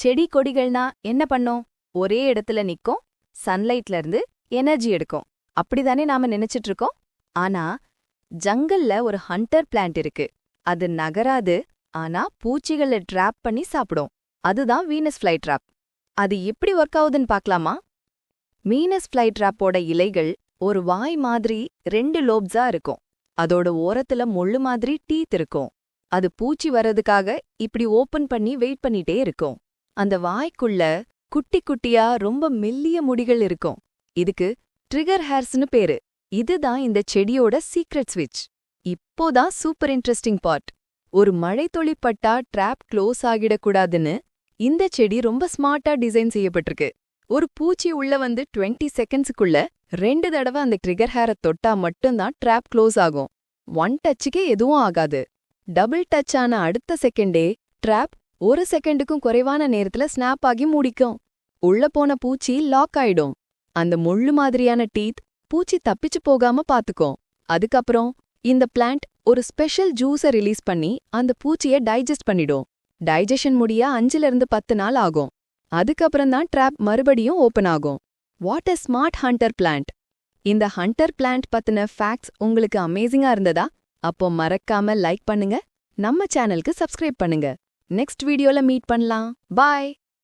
செடி கொடிகள்னா என்ன பண்ணும்? ஒரே இடத்துல நிக்கும் சன்லைட்ல இருந்து எனர்ஜி எடுக்கும். அப்படிதானே நாம நினைச்சிட்டு இருக்கோம்? ஆனா ஜங்கல்ல ஒரு ஹண்டர் பிளான்ட் இருக்கு. அது நகராது ஆனா பூச்சிகளை ட்ராப் பண்ணி சாப்பிடும். அதுதான் வீனஸ் ஃப்ளை ட்ராப் அது எப்படி ஒர்க் ஆகுதுன்னு பார்க்கலாமா? வீனஸ் ஃப்ளை ட்ராப்போட இலைகள் ஒரு வாய் மாதிரி ரெண்டு லோப்ஸா இருக்கும். அதோட ஓரத்துல முள்ளு மாதிரி டீத் இருக்கும். அது பூச்சி வர்றதுக்காக இப்படி ஓபன் பண்ணி வெயிட் பண்ணிட்டே இருக்கும். அந்த வாய்க்குள்ள குட்டி குட்டியா ரொம்ப மெல்லிய முடிகள் இருக்கும். இதுக்கு ட்ரிகர் ஹேர்ஸ்னு பேரு. இதுதான் இந்த செடியோட சீக்ரெட் ஸ்விட்ச் இப்போதான் சூப்பர் இன்ட்ரெஸ்டிங் பார்ட் ஒரு மழைத்துளி பட்டா ட்ராப் க்ளோஸ் ஆகிடக்கூடாதுன்னு இந்த செடி ரொம்ப ஸ்மார்ட்டா டிசைன் செய்யப்பட்டிருக்கு. ஒரு பூச்சி உள்ள வந்து 20 செகண்ட்ஸுக்குள்ள ரெண்டு தடவை அந்த ட்ரிகர் ஹேரை தொட்டா மட்டும்தான் ட்ராப் க்ளோஸ் ஆகும். ஒன் டச்சுக்கே எதுவும் ஆகாது. டபுள் டச் ஆன அடுத்த செகண்டே ட்ராப் ஒரு செகண்டுக்கும் குறைவான நேரத்துல ஸ்னாப் ஆகி மூடிக்கும். உள்ள போன பூச்சி லாக் ஆயிடும். அந்த முள்ளு மாதிரியான டீத் பூச்சி தப்பிச்சு போகாம பாத்துக்கும். அதுக்கப்புறம் இந்த பிளான்ட் ஒரு ஸ்பெஷல் ஜூஸை ரிலீஸ் பண்ணி அந்த பூச்சிய டைஜஸ்ட் பண்ணிடும். டைஜஷன் முடிய அஞ்சுல இருந்து பத்து நாள் ஆகும். அதுக்கப்புறம் தான் ட்ராப் மறுபடியும் ஓபன் ஆகும். What a smart hunter plant. இந்த ஹண்டர் பிளான்ட் பத்தின ஃபேக்ட்ஸ் உங்களுக்கு அமேசிங்கா இருந்ததா? அப்போ மறக்காம லைக் பண்ணுங்க. நம்ம சேனலுக்கு சப்ஸ்கிரைப் பண்ணுங்க. நெக்ஸ்ட் வீடியோல மீட் பண்ணலாம். பாய்